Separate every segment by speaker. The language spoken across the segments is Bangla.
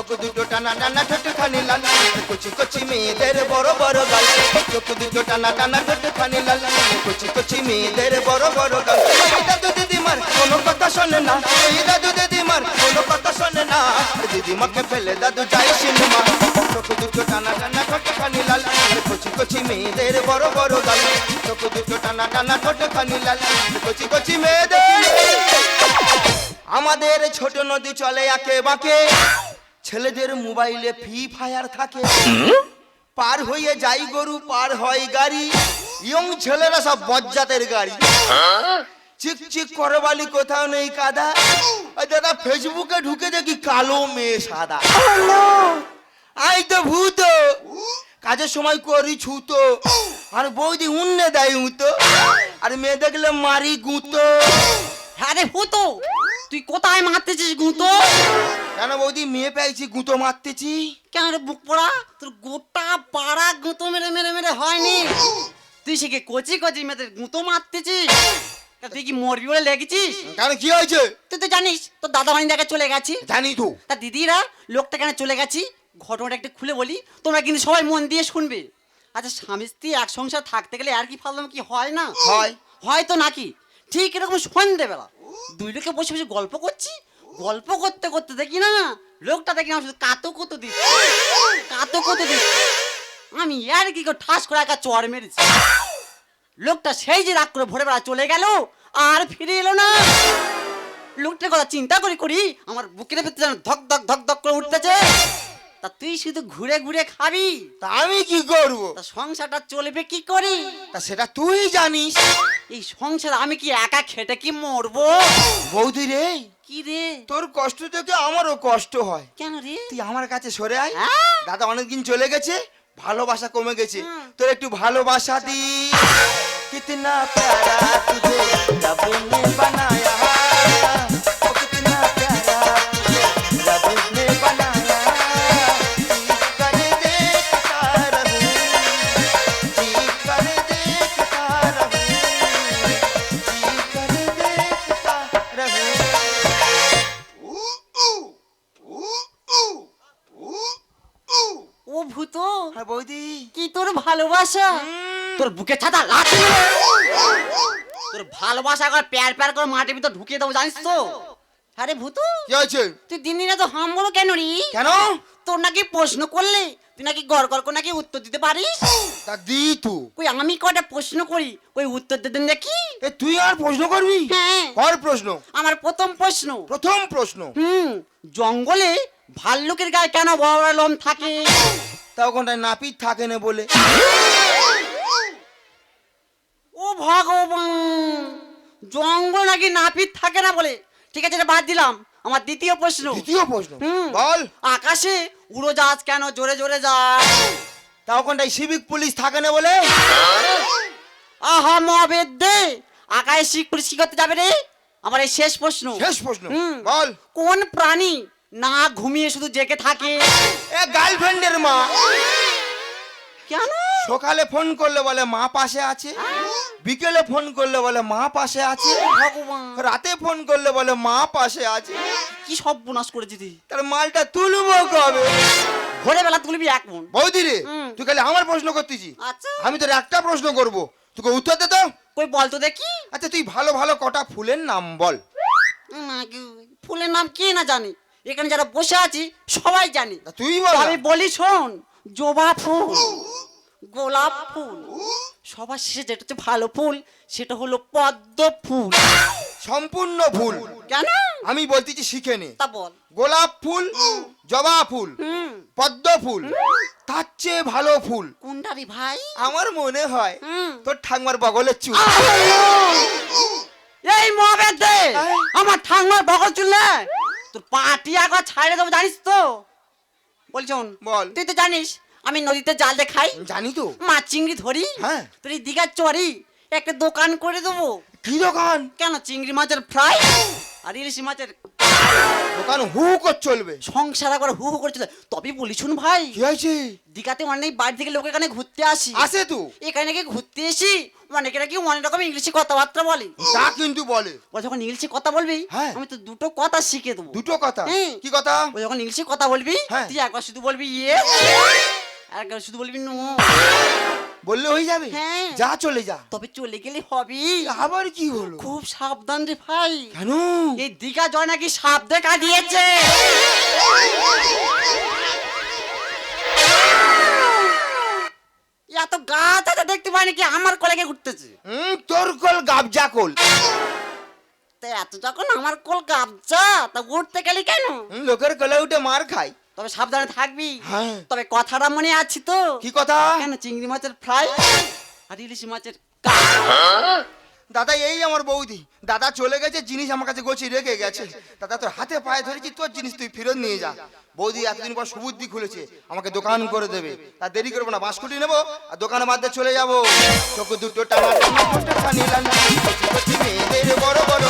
Speaker 1: চোখ দুটো টানা টানা ঠোঁট খানি লাল, কচি কচি মেয়েদের বড় বড় গাল। চোখ দুটো টানা টানা ঠোঁট খানি লাল, কচি কচি মেয়েদের বড় বড় গাল। দাদু দিদিমার কোনো কথা শোনে না দাদু দিদিমার কোনো কথা শোনে না। দিদিমাকে ফেলে দাদু যায় সিনেমা। চোখ দুটো টানা টানা ঠোঁট খানি লাল, কচি কচি মেয়েদের বড় বড় গাল। চোখ দুটো টানা টানা ঠোঁট খানি লাল, কচি কচি মেয়েদের। আমাদের ছোট নদী চলে আঁকে বাঁকে। ছেলেদের মোবাইলে ফ্রি ফায়ার থাকে। পার হয়ে যাই গরু, পার হয় গাড়ি। ইয়ং ছেলেরা সব বজ্জাতের গাড়ি। চিক চিক করবালি কোথাও নেই কাদা। দাদা ফেসবুকে ঢুকে দেখি কালো মেয়ে সাদা। আই তো ভূত। কাজের সময় করি ছুতো। আর বৌদি উন্নে দেয় উতো। আর মেয়ে দেখলে মারি গুঁতো।
Speaker 2: হ্যাঁ রে হতো তুই কোথায় মারতেছিস গুঁতো?
Speaker 1: কেন বৌদি? মেয়ে পেয়েছি গুঁতো মারতেছি।
Speaker 2: কেন রে বুক পড়া? তোর গোটা পাড়া গুঁতো মেরে মেরে মেরে হয়নি। তুই সে কচি কচি মেয়েদের গুঁতো মারতেছিস? তা তুই কি মরবি বলে লেগেছিস?
Speaker 1: কেন কি হয়েছে?
Speaker 2: তুই তো জানিস তোর দাদা বাড়ি দেখে চলে গেছি।
Speaker 1: জানি তো।
Speaker 2: তা দিদিরা লোকটা কেন চলে গেছি? ঘটনাটা একটু খুলে বলি। তোমরা কিন্তু সবাই মন দিয়ে শুনবে। আচ্ছা স্বামী স্ত্রী এক সংসার থাকতে গেলে আর কি ফাললাম কি হয় না?
Speaker 1: হয়।
Speaker 2: হয় তো নাকি? ঠিক এরকম সন্ধেবেলা দুই লোকে বসে বসে গল্প করছি গল্প করতে করতে দেখি না লোকটা দেখি আমার শুধু কাতো কত দিচ্ছে। কাতো কত দিচ্ছে। আমি আর কি করে ঠাস করে একা চর মেরেছি। লোকটা সেই যে রাগ করে ভোরবেলা চলে গেল, আর ফিরে এলো না। লোকটার কথা চিন্তা করি করি, আমার বুকের ভেতরে ধক ধক ধক ধক করে উঠতেছে। তা তুই শুধু ঘুরে ঘুরে খাবি?
Speaker 1: তা আমি কি করব?
Speaker 2: তা সংসারটা চলবে কি করি?
Speaker 1: তা সেটা তুই জানিস।
Speaker 2: এই সংসার আমি কি একা খেটে কি মরবো?
Speaker 1: বৌদি রে
Speaker 2: কি রে?
Speaker 1: তোর কষ্ট দেখে আমারও কষ্ট হয়।
Speaker 2: কেন রে?
Speaker 1: তুই আমার কাছে সরে আয়।
Speaker 2: হ্যাঁ?
Speaker 1: দাদা অনেকদিন চলে গেছে ভালোবাসা কমে গেছে। তোর একটু ভালোবাসা দি। কিতনা প্যারা তুঝে রব
Speaker 2: ভালোবাসা? তোর বুকে ছাতা লাঠি তোর ভালোবাসা করে প্যার প্যার করে মাটির ভিতর ঢুকিয়ে দেবো জানিস তো? আরে ভূত
Speaker 1: কি হয়েছে?
Speaker 2: তুই দিন দিন তো হাম বলো কেন রে?
Speaker 1: কেন?
Speaker 2: তোর নাকি প্রশ্ন করলে তুই নাকি গড় গড় করে নাকি উত্তর দিতে পারিস?
Speaker 1: তা দি তু।
Speaker 2: কই আমি কটা প্রশ্ন করি? ওই উত্তর দিতেন দেখি।
Speaker 1: এ তুই আর প্রশ্ন করবি?
Speaker 2: হ্যাঁ।
Speaker 1: কর প্রশ্ন।
Speaker 2: আমার প্রথম প্রশ্ন।
Speaker 1: প্রথম প্রশ্ন।
Speaker 2: হুম জঙ্গলে ভাল্লুকের গায়ে কেন বড় বড় লোম থাকে?
Speaker 1: তা ওখানটায় নাপিত থাকে না বলে।
Speaker 2: ও ভগবান জঙ্গল নাকি নাপিত থাকে না বলে? ঠিক আছে এটা বাদ দিলাম। আমার দ্বিতীয় প্রশ্ন।
Speaker 1: দ্বিতীয় প্রশ্ন?
Speaker 2: হুম।
Speaker 1: বল।
Speaker 2: আকাশে উড়োজাহাজ কেন জোরে জোরে যায়?
Speaker 1: তা ওখানটায় সিভিক পুলিশ থাকে না বলে?
Speaker 2: আহা মহাবেদ্যে আকাশে শিখ পুলিশ কি করতে যাবে রে? আমার এই শেষ প্রশ্ন।
Speaker 1: শেষ প্রশ্ন।
Speaker 2: হুম।
Speaker 1: বল।
Speaker 2: কোন প্রাণী না ঘুমিয়ে শুধু জেগে থাকে।
Speaker 1: এ গার্লফ্রেন্ডের মা।
Speaker 2: কেন?
Speaker 1: সকালে ফোন করলে বলে মা পাশে আছে? বিকেলে ফোন করলে বলে মা পাশে আছে?
Speaker 2: ভগবান।
Speaker 1: রাতে ফোন করলে বলে মা পাশে আছে?
Speaker 2: কি সব বোনাস করেছি তুই?
Speaker 1: তার মালটা তুলবো কবে?
Speaker 2: ভোরে বেলা তুলবি এক মন।
Speaker 1: বৌদি রে তুই খালি আমার প্রশ্ন করতেছি।
Speaker 2: আচ্ছা।
Speaker 1: আমি তোর একটা প্রশ্ন করব। তোকে উত্তর দে তো।
Speaker 2: কই বল তো দেখি।
Speaker 1: আচ্ছা তুই ভালো ভালো কটা ফুলের নাম বল।
Speaker 2: না, কি- ফুলের নাম কে না জানি? এখানে যারা বসে আছি সবাই জানি।
Speaker 1: তুই বল।
Speaker 2: আমি বলি শোন জবা ফুল গোলাপ ফুল সবার শেষে যেটা হচ্ছে ভালো ফুল সেটা হলো পদ্ম ফুল।
Speaker 1: সম্পূর্ণ ফুল।
Speaker 2: কেন?
Speaker 1: আমি বলতেছি শিখে নে।
Speaker 2: তা বল।
Speaker 1: গোলাপ ফুল জবা ফুল পদ্ম ফুল তার চেয়ে ভালো ফুল।
Speaker 2: কোনটা রে ভাই।
Speaker 1: আমার মনে হয় তোর ঠাকমার বগলের চুল।
Speaker 2: এই মহাবেদ দে! আমার ঠাঙ্গার বগল চুল না! তোর পাটি একবার ছাড়ে দেবো জানিস তো? বলছুন
Speaker 1: বল।
Speaker 2: তুই তো জানিস আমি নদীতে জাল দিয়ে খাই।
Speaker 1: জানি তো।
Speaker 2: মাছ চিংড়ি ধরি।
Speaker 1: হ্যাঁ।
Speaker 2: তুই দীঘার চড়ি একটা দোকান করে দেবো।
Speaker 1: কি দোকান?
Speaker 2: কেন চিংড়ি মাছের ফ্রাই? আর ইলিশ মাছের
Speaker 1: দোকান হু করে চলবে।
Speaker 2: সংসার একবার হু হু করছিল তবে বলি শুন ভাই
Speaker 1: কি হয়েছে?
Speaker 2: দীঘাতে অনেক বাড়ি থেকে লোক এখানে ঘুরতে আসি।
Speaker 1: আসে তো।
Speaker 2: এখানে নাকি ঘুরতে এসি অনেকে নাকি অনেক রকম ইংলিশে কথাবার্তা বলে।
Speaker 1: তা কিন্তু বলে।
Speaker 2: ও যখন ইংলিশে কথা বলবি
Speaker 1: হ্যাঁ।
Speaker 2: আমি তো দুটো কথা শিখে দেবো।
Speaker 1: দুটো কথা। কি কথা?
Speaker 2: ও যখন ইংলিশে কথা বলবি
Speaker 1: হ্যাঁ।
Speaker 2: তুই একবার শুধু বলবি ইয়ে। আর একবার শুধু বলবি নো।
Speaker 1: বললে হয়ে যাবে?
Speaker 2: হ্যাঁ।
Speaker 1: যা চলে যা।
Speaker 2: তবে চলে গেলে হবে।
Speaker 1: আবার কি হলো?
Speaker 2: খুব সাবধান রে ভাই।
Speaker 1: কেন?
Speaker 2: এই দীঘা জয় নাকি সাপ দেখা দিয়েছে। এত গাছ আছে দেখতে পাই নাকি আমার কলেকে ঘুরতেছে?
Speaker 1: হুম, তোর কল গাবজা কল।
Speaker 2: তা এত যখন আমার কল গাবজা তা উঠতে গেলি কেন?
Speaker 1: হুম, লোকের কলে উঠে মার খাই।
Speaker 2: তবে সাবধানে থাকবি।
Speaker 1: হ্যাঁ।
Speaker 2: তবে কথাটা মনে আছে তো?
Speaker 1: কি কথা?
Speaker 2: কেন চিংড়ি মাছের ফ্রাই আর ইলিশ মাছের
Speaker 1: দাদা এই আমার বৌদি। দাদা চলে গেছে জিনিস আমার কাছে গোছি রেখে গেছে। দাদা তোর হাতে পায়ে ধরেছি তোর জিনিস তুই ফেরত নিয়ে যা। বৌদি এতদিন পর সুবুদ্ধি খুলেছে আমাকে দোকান করে দেবে। তা দেরি করব না বাঁশকুটি নেব আর দোকানের মধ্যে চলে যাব। চোখ দুটো টানা টানা ছোট খানি মেয়েদের বড় বড়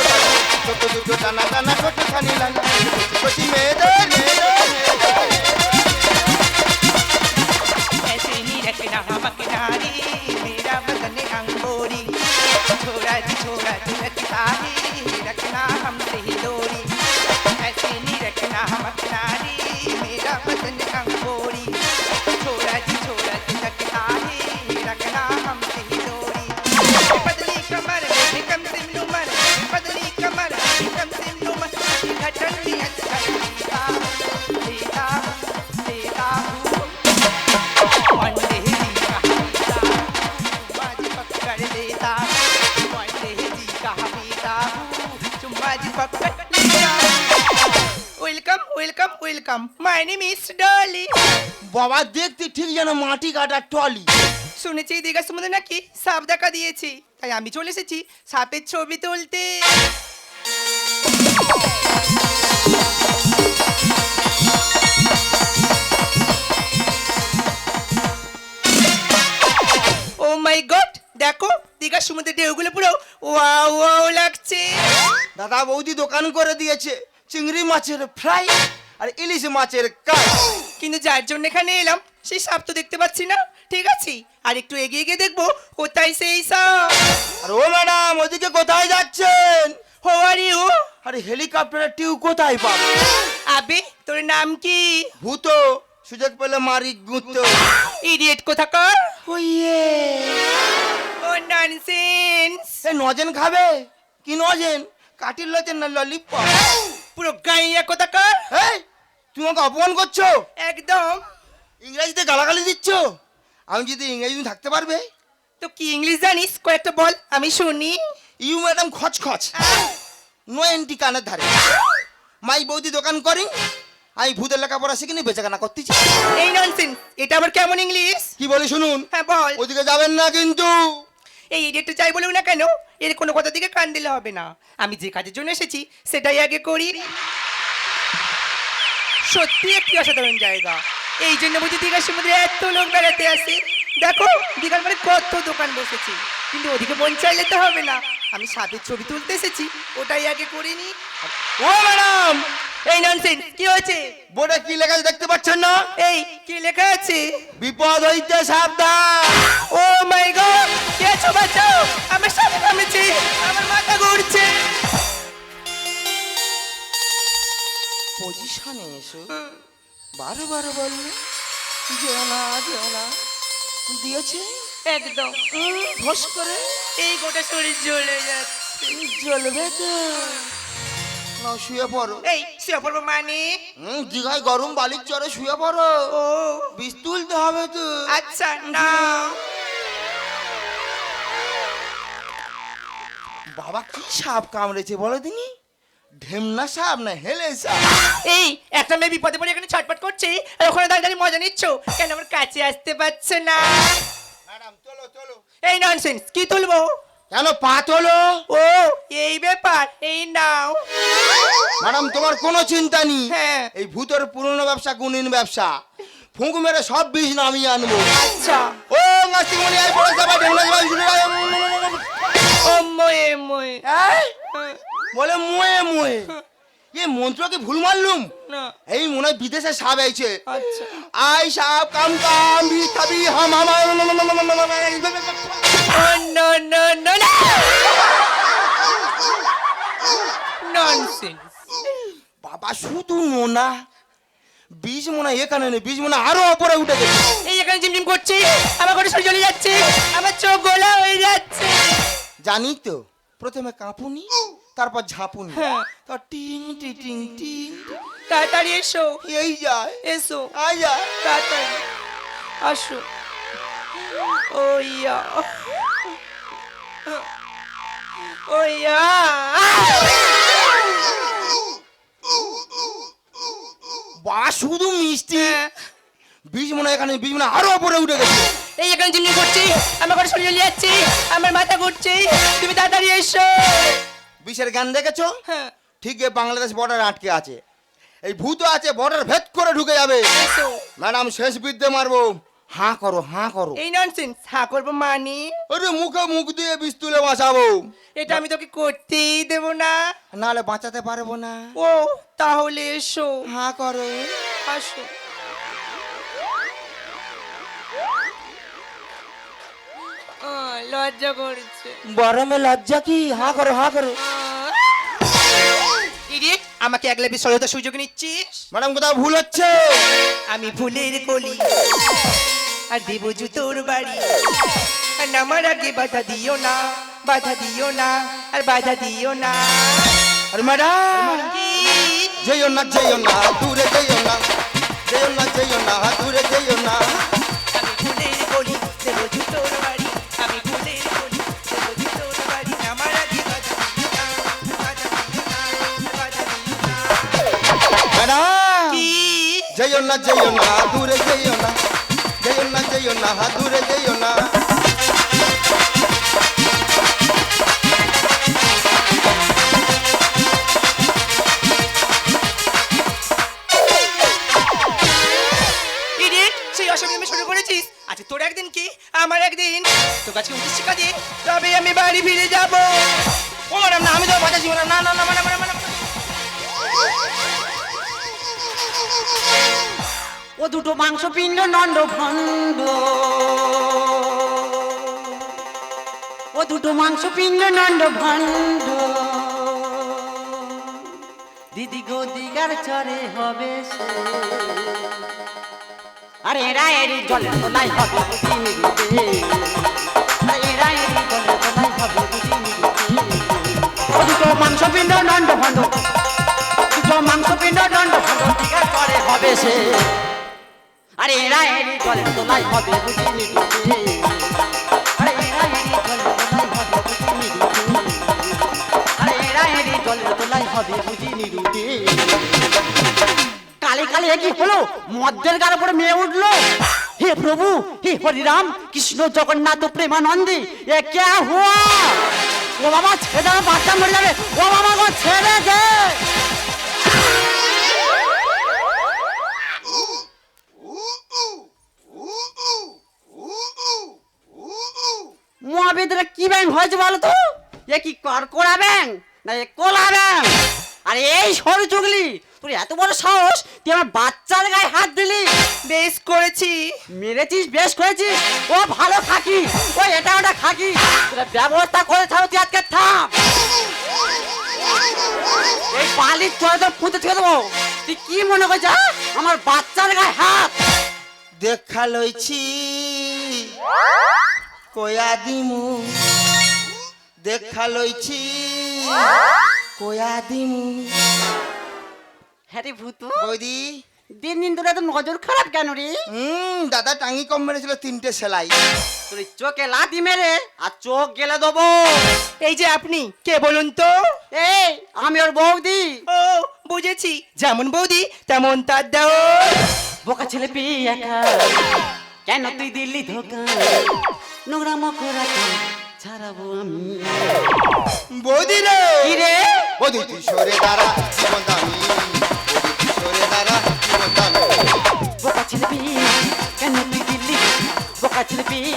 Speaker 1: চোখ দুটো টানা টানা ছোট খানি লানা
Speaker 3: welcome my name is Dolly
Speaker 1: বাবা দেখতে ঠিক যেন মাটি কাটা টলি।
Speaker 3: শুনেছি দীঘা সমুদ্রে নাকি সাপ দেখা দিয়েছি। তাই আমি চলে এসেছি সাপের ছবি তুলতে। ও মাই গড দেখো দীঘার সমুদ্রের ঢেউগুলো পুরো ওয়াও ওয়াও লাগছে।
Speaker 1: দাদা বৌদি দোকান করে দিয়েছে। চিংড়ি মাছের ফ্রাই। আর ইলিশ মাছের কাই
Speaker 3: কিন্তু যার জন্য এখানে এলাম সেই সাপ তো দেখতে পাচ্ছি না। ঠিক আছে? আর একটু এগিয়ে গিয়ে দেখব কোথায় সেই সাপ।
Speaker 1: আর ও ম্যাডাম ওদিকে কোথায় যাচ্ছেন?
Speaker 3: হো আর ইউ
Speaker 1: আরে হেলিকপ্টারের টিউ কোথায় পাবো?
Speaker 3: আবে তোর নাম কি?
Speaker 1: ভূত। সুযোগ পেলে মারি গুঁতো।
Speaker 3: ইডিয়েট কোথাকার?
Speaker 1: ওইয়ে
Speaker 3: ও ননসেন্স
Speaker 1: এ নজেন খাবে? কি নজেন? কাটির লজেন না ললিপপ?
Speaker 3: পুরো গাইয়া কোথাকার?
Speaker 1: এই তুমি আমাকে অপমান করছ?
Speaker 3: একদম।
Speaker 1: ইংরেজিতে গালাগালি দিচ্ছ? আমি যদি ইংরেজি তুমি থাকতে পারবে?
Speaker 3: তো কি ইংলিশ জানিস? কয়েকটা বল আমি শুনি।
Speaker 1: ইউ ম্যাডাম খচ খচ নো এন্টি কানের ধারে। মাই বৌদি দোকান করি আমি ভূতের লেখাপড়া শিখিনি বেচাকেনা করতেছি।
Speaker 3: এই ননসেন্স এটা আবার কেমন ইংলিশ?
Speaker 1: কি বলে শুনুন?
Speaker 3: হ্যাঁ বল।
Speaker 1: ওদিকে যাবেন না কিন্তু।
Speaker 3: এই ইডিয়েটটা চাই বলুক না কেন এর কোনো কথা দিকে কান দিলে হবে না। আমি যে কাজের জন্য এসেছি সেটাই আগে করি। সত্যি একটি অসাধারণ জায়গা। এই জন্য বুঝি দীঘার সমুদ্রে এত লোক বেড়াতে আসে। দেখো দীঘার মানে কত দোকান বসেছে। কিন্তু ওদিকে মন চাইলে তো হবে না। আমি সাপের ছবি তুলতে এসেছি ওটাই আগে করিনি।
Speaker 1: ও ম্যাডাম
Speaker 3: এই ননসেন্স কি হয়েছে?
Speaker 1: বোর্ডে কি লেখা আছে দেখতে পাচ্ছেন না?
Speaker 3: এই কি লেখা আছে?
Speaker 1: বিপদ হইতে সাবধান।
Speaker 3: ও মাই গড কে আছো বাঁচাও আমার সাথে কামড়েছে আমার মাথা ঘুরছে।
Speaker 1: পজিশনে এসো। বারো বারো বলল যেও না যেও না দিয়েছে?
Speaker 3: একদম।
Speaker 1: ফস করে।
Speaker 3: এই গোটা শরীর জ্বলে যাচ্ছে।
Speaker 1: জ্বলবে তো। না শুয়ে পড়ো।
Speaker 3: এই শুয়ে পড়ব মানে?
Speaker 1: হুম, দীঘায় গরম বালির চরে শুয়ে পড়ো।
Speaker 3: ও।
Speaker 1: বিষ তুলতে হবে তো।
Speaker 3: আচ্ছা না
Speaker 1: বাবা কি সাপ কামড়েছে বলো দিনি? ঢেমনা সাপ না হেলে
Speaker 3: এই একটা মেয়ে বিপদে পড়ে এখানে ছটপট করছে আর ওখানে দাঁড়িয়ে দাঁড়িয়ে মজা নিচ্ছ। কেন আমার কাছে আসতে পারছ না?
Speaker 1: ম্যাডাম চলো চলো
Speaker 3: এই ননসেন্স কি তুলবো?
Speaker 1: কেন পা তোলো?
Speaker 3: ও এই ব্যাপার এই নাও।
Speaker 1: ম্যাডাম তোমার কোনো চিন্তা নেই।
Speaker 3: হ্যাঁ।
Speaker 1: এই ভূতের পুরনো ব্যবসা গুণিন ব্যবসা। ফুঁক মেরে সব বিষ নামিয়ে আনব।
Speaker 3: আচ্ছা।
Speaker 1: ও নাস্তিক মনে আয় পড়ে যাবা ঢেমনা যাবা
Speaker 3: ও ময়ে ময়ে
Speaker 1: বলে মোয়ে মোয়ে এ মন্ত্রকে ভুল মারলুম এই মনে হয় বিদেশে সাপ আইছে
Speaker 3: আচ্ছা
Speaker 1: আই সাপ কাম কাম ভি থাবি হাম হাম
Speaker 3: Oh.
Speaker 1: বাবা শুধু নোনা বীজ মনে হয় এখানে নেই বীজ মনে হয় আরও ওপরে উঠে গেছে
Speaker 3: এই এখানে ঝিমঝিম করছে আমার ঘরে শরীর চলে যাচ্ছে আমার চোখ গোলা হয়ে যাচ্ছে
Speaker 1: জানি তো প্রথমে কাঁপুনি তারপর ঝাঁপুনি।
Speaker 3: হ্যাঁ।
Speaker 1: টিং টিং টিং টিং
Speaker 3: তাড়াতাড়ি এসো।
Speaker 1: এই যায়।
Speaker 3: এসো।
Speaker 1: আয় যায়।
Speaker 3: তাড়াতাড়ি। আসো। ও ইয়া। ও ইয়া।
Speaker 1: বা শুধু মিষ্টি। বীজ মনে হয় এখানে বীজ মনে হয় আরও ওপরে উঠে গেছে।
Speaker 3: এই এখানে ঝিমঝিম করছি আমার ঘরে শরীর যাচ্ছে আমার মাথা ঘুরছে। তুমি তাড়াতাড়ি এসো।
Speaker 1: বিষের জ্ঞান দেখেছ?
Speaker 3: হ্যাঁ।
Speaker 1: ঠিক বাংলাদেশ বর্ডার আটকে আছে। এই ভূত আছে বর্ডার ভেদ করে ঢুকে যাবে। ম্যাডাম শেষ বিদ্যে মারবো। হাঁ করো হাঁ করো।
Speaker 3: এই ননসেন্স হা করব মানে?
Speaker 1: আরে মুখে মুখ দিয়ে বিষ তুলে বাঁচাবো।
Speaker 3: এটা আমি তোকে করতেই দেব না।
Speaker 1: নাহলে বাঁচাতে পারব না।
Speaker 3: ও তাহলে এসো।
Speaker 1: হাঁ করো।
Speaker 3: আসো। লজ্জা করছে।
Speaker 1: গরমে লজ্জা কি? হাঁ করো হাঁ করো।
Speaker 3: ইরে আমাকে একলা বিসরতা সুযোগ নিচ্ছিস?
Speaker 1: ম্যাডাম কোথাও ভুল হচ্ছে?
Speaker 3: আমি ফুলের কলি আর দেব জুতোর বাড়ি। আর নামার আগে বাধা দিও না বাধা দিও না আর বাধা দিও না।
Speaker 1: আরে ম্যাডাম! যেও না যেও না দূরে যেও না। যেও না যেও না দূরে যেও না।
Speaker 3: আমি ফুলের কলি দেব জুতোর বাড়ি। না
Speaker 1: যেও না দূরে যেও না যেও না যেও না দূরে যেও না
Speaker 3: আচ্ছা তোর একদিন কি? আমার একদিন। তোর কাছে উচিত শিক্ষা দিয়ে তবে আমি বাড়ি ফিরে যাব।
Speaker 1: ও ম্যাডাম, না, আমি তো ম্যাডাম, না না না ম্যাডাম ম্যাডাম ম্যাডাম
Speaker 2: ও দুটো মাংস পিণ্ড নন্দ ভণ্ড ও দুটো মাংস পিণ্ড নন্দ ভণ্ড দিদি গো দিগার চরে হবে সে। আরে এরা এরি জলে তোলাই হবে বুঝি নিবিতে আরে এরা এরি জলে তোলাই হবে বুঝি নিবিতে ও দুটো মাংস পিণ্ড নন্দ ভণ্ড সে আরে এরা এরি জলে তোলাই হবে কালে কালে কি হলো? মদ্যের গার উপরে মেয়ে উঠল। হে প্রভু, হে হরিরাম, কৃষ্ণ জগন্নাথ প্রেমানন্দী, এ কে হুয়া? ও বাবা ছেড়ে বাচ্চা মরে যাবে। ও বাবা গো, ছেড়ে দে। মহাবিদ্রে কি ব্যাং হয়েছে বলো তো? এ কি কড়কড়া ব্যাং না এ কোলা ব্যাং আরে এই সরু চুগলি তোর এত বড় সাহস তুই আমার বাচ্চার গায়ে হাত দিলি?
Speaker 3: বেশ করেছি।
Speaker 2: মেরেছিস বেশ করেছিস। ও ভালো খাকি ও এটা ওটা খাকি। তোরা ব্যবস্থা করে থাকো তুই আজকে থাম। এই বালির চলে তো পুঁতে থেকে দেবো। তুই কি মনে করছিস হ্যাঁ? আমার বাচ্চার গায়ে হাত।
Speaker 1: দেখা লইছি কয়া দিমু? দেখা লইছি। কয়া দিমু?
Speaker 2: হ্যাঁ রে ভূতু
Speaker 1: বৌদি।
Speaker 2: দিন দিন তোর তো নজর খারাপ কেন রে?
Speaker 1: হুম দাদা টাঙ্গি কম মেরেছিল তিনটে সেলাই।
Speaker 2: তোর এই চোখে লাথি মেরে আর চোখ গেলে দেবো।
Speaker 3: এই যে আপনি কে বলুন তো?
Speaker 2: এই আমি ওর বৌদি।
Speaker 3: ও বুঝেছি যেমন বৌদি তেমন তার দাও
Speaker 2: বোকা ছেলে পেয়ে একা। কেন তুই দিল্লি ধোকা? নোংরা মকরা ছাড়াবো আমি।
Speaker 1: বৌদি রে!
Speaker 2: রে?
Speaker 1: বৌদি তুই সরে দাঁড়া জীবন দামি বৌদি তুই সরে দাঁড়া জীবন দামি
Speaker 2: বোকা ছেলে পেয়ে কেন তুই দিল্লি বোকা ছেলে পেয়ে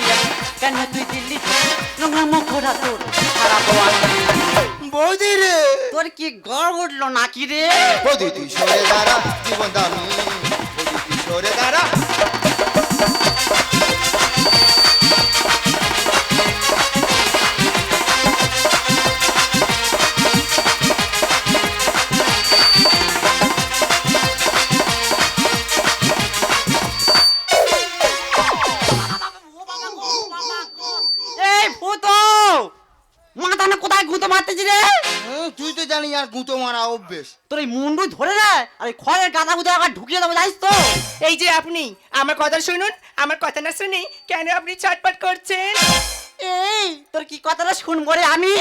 Speaker 2: কেন তুই দিল্লি নোংরা মকরা তোর ছাড়াবো আমি।
Speaker 1: বৌদি রে!
Speaker 2: তোর তোর কি গড় উঠল নাকি রে?
Speaker 1: বৌদি তুই সরে দাঁড়া জীবন দামি বৌদি তুই সরে দাঁড়া
Speaker 2: এই ফুটো মাথা না কোথায় গুঁতো মারতেছি রে?
Speaker 1: তুই তো জানি আর গুঁতো মারা অভ্যেস।
Speaker 2: তোর এই মুন্ডু ধরে রে? আর এই খড়ের গাদা গুঁতো আবার ঢুকিয়ে দেবো জানিস তো?
Speaker 3: এই যে আপনি আমার কথা শুনুন আমার কথা না শুনে কেন আপনি ছটপট করছেন?
Speaker 2: এই তোর কি কথাটা শুনব রে আমি?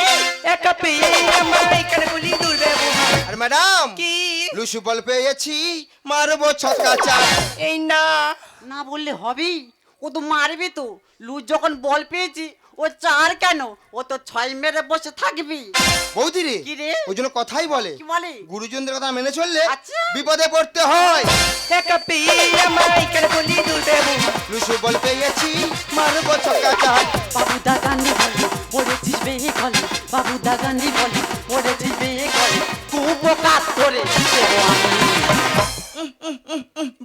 Speaker 3: একা পেয়ে আমার এখানে বলি দুর্ব্যবহার।
Speaker 1: আর ম্যাডাম
Speaker 3: কি?
Speaker 1: লুসু বল পেয়েছি মারবো ছক্কা চার
Speaker 3: এই না।
Speaker 2: না বললে হবেই ও তো মারবি তো। লুজ যখন বল পেয়েছি ও চার কেন? ও তো ছয় মেরে বসে থাকবি।
Speaker 1: বৌদি রে
Speaker 2: কি রে?
Speaker 1: ওই জন্য কথাই বলে।
Speaker 2: কি বলে?
Speaker 1: গুরুজনদের কথা মেনে চললে
Speaker 2: আচ্ছা।
Speaker 1: বিপদে পড়তে হয়।
Speaker 3: একা পেয়ে আমার এখানে বলি দুর্ব্যবহার
Speaker 1: লুসু বল পেয়েছি মারবো ছক্কা চার।
Speaker 2: বাবু দাগানি বলে পড়েছিস বেয়ে গলে। বাবু দাগানি বলে পড়েছিস বেয়ে গলে। কুপকাত করে দেবো আমি।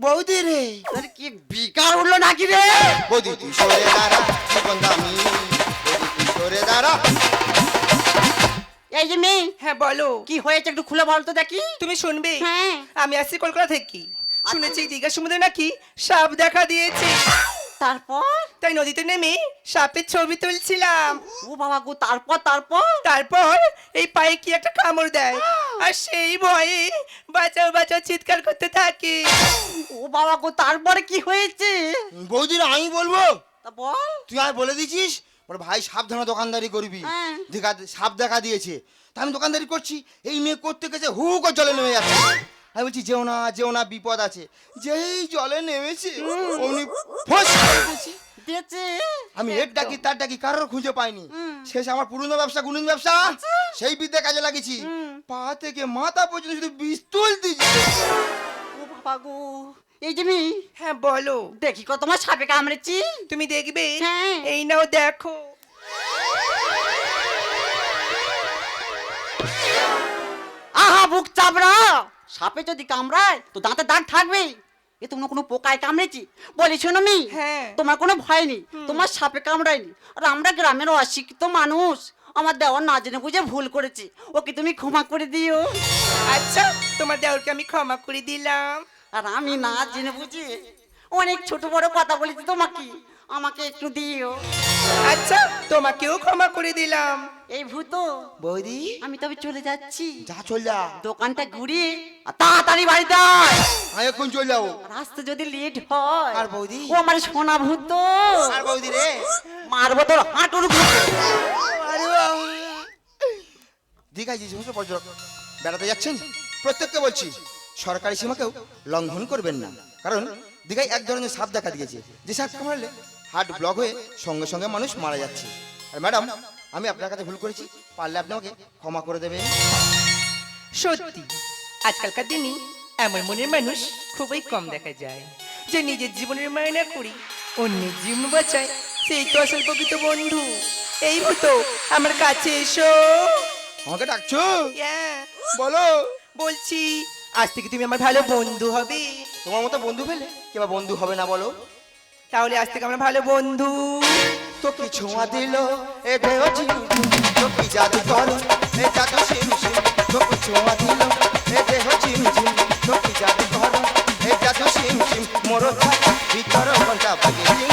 Speaker 1: বৌদি রে।
Speaker 2: তোর কি বিকার উঠল নাকি রে?
Speaker 1: বৌদি তুই সরে দাঁড়া জীবন দামি বৌদি তুই সরে দাঁড়া।
Speaker 2: এই যে মেয়ে
Speaker 3: হ্যাঁ বলো।
Speaker 2: কি হয়েছে একটু খুলে বল তো দেখি।
Speaker 3: তুমি শুনবে?
Speaker 2: হ্যাঁ।
Speaker 3: আমি আসছি কলকাতা থেকে। শুনেছি দীঘা সমুদ্রে নাকি সাপ দেখা দিয়েছে।
Speaker 2: তারপর?
Speaker 3: তাই নদীতে নেমে সাপের ছবি তুলছিলাম।
Speaker 2: ও বাবা গো তারপর তারপর?
Speaker 3: তারপর এই পায়ে কি একটা কামড় দেয়। আর সেই ভয়ে বাঁচাও বাঁচাও চিৎকার করতে থাকে।
Speaker 2: ও বাবা গো তারপরে কি হয়েছে?
Speaker 1: বৌদি রে, আমি বলব?
Speaker 2: তা বল।
Speaker 1: তুই আর বলে দিছিস? বলে ভাই সাবধানে দোকানদারি করবি।
Speaker 2: হ্যাঁ।
Speaker 1: দেখা সাপ দেখা দিয়েছে। তা আমি দোকানদারি করছি। এই মেয়ে করতে গেছে হু করে জলে নেমে যাচ্ছে। আমি বলছি যেও না যেও না বিপদ আছে। যেই জলে নেমেছে অমনি ফস করে দিয়েছে।
Speaker 2: দিয়েছে
Speaker 1: আমি এর ডাকি তার ডাকি কারোর খুঁজে পাইনি? শেষ আমার পুরনো ব্যবসা গুনুন ব্যবসা সেই বিদ্যা কাজে লাগিয়েছি। পা থেকে মাথা পর্যন্ত শুধু বিস্তুল দিচ্ছে
Speaker 2: ও বাবা গো এই যে
Speaker 3: হ্যাঁ বলো।
Speaker 2: দেখি কত তোমার সাপে কামড়েছি।
Speaker 3: তুমি দেখবে?
Speaker 2: হ্যাঁ।
Speaker 3: এই নাও দেখো।
Speaker 2: আহা বুক চাপড়া। সাপে যদি কামড়ায় তো দাঁতে দাগ থাকবে এ তোমার কোনো পোকায় কামড়েছি? বলি শোনো মি
Speaker 3: হ্যাঁ।
Speaker 2: তোমার কোনো ভয় নেই। তোমার সাপে কামড়ায়নি। আর আমরা গ্রামের অশিক্ষিত মানুষ। আমার দেওয়ার না জেনে বুঝে ভুল করেছি। ওকে তুমি ক্ষমা করে দিও।
Speaker 3: আচ্ছা তোমার দেওরকে আমি ক্ষমা করে দিলাম।
Speaker 2: আর আমি না জেনে বুঝে অনেক ছোট বড় কথা বলেছি তোমাকে আমাকে একটু দিও।
Speaker 3: আচ্ছা তোমাকেও ক্ষমা করে দিলাম।
Speaker 2: এই ভূত
Speaker 1: বৌদি।
Speaker 2: আমি তবে চলে যাচ্ছি।
Speaker 1: যা চল যা।
Speaker 2: দোকানটা ঘুরিয়ে আর তাড়াতাড়ি বাড়িতে আয়।
Speaker 1: আমি এখন চল যাব।
Speaker 2: রাস্তা যদি লেট হয়
Speaker 1: আর বৌদি?
Speaker 2: ও আমার সোনা ভূত।
Speaker 1: আর বৌদি রে?
Speaker 2: মারবো তোর হাঁটুর
Speaker 1: আরে। দীঘায় যে সমস্ত পর্যটক বেড়াতে যাচ্ছেন প্রত্যেককে বলছি সরকারি সীমাকেও লঙ্ঘন করবেন না। কারণ দীঘায় এক ধরনের সাপ দেখা দিয়েছে। যে সাপ কামড়ালে হার্ট ব্লক হয়ে সঙ্গে সঙ্গে মানুষ মারা যাচ্ছে। আর ম্যাডাম আমি আপনার কাছে ভুল করেছি পারলে আপনি আমাকে ক্ষমা করে দেবেন।
Speaker 3: সত্যি আজকালকার দিনে এমন মনের মানুষ খুবই কম দেখা যায়। যে নিজের জীবনের মায়না করি অন্যের জীবন বাঁচায় সেই তো আসল প্রকৃত বন্ধু। এই হতো আমার কাছে এসো।
Speaker 1: আমাকে ডাকছো? বলো।
Speaker 3: বলছি আজ থেকে তুমি আমার ভালো বন্ধু হবে।
Speaker 1: তোমার মতো বন্ধু পেলে কিংবা বন্ধু হবে না বলো।
Speaker 3: তাহলে আজ থেকে আমরা ভালো বন্ধু।
Speaker 1: তো কি ছোঁয়া দিল, এ ঝিম তো কি জাদু করো, এ জাদু শিম তো কি ছোঁয়া দিল, এ ঢেউ ঝিম ঝিম তো কি জাদু করো, এ জাদু শিম শিম মোর ভিতর ঘণ্টা বাজে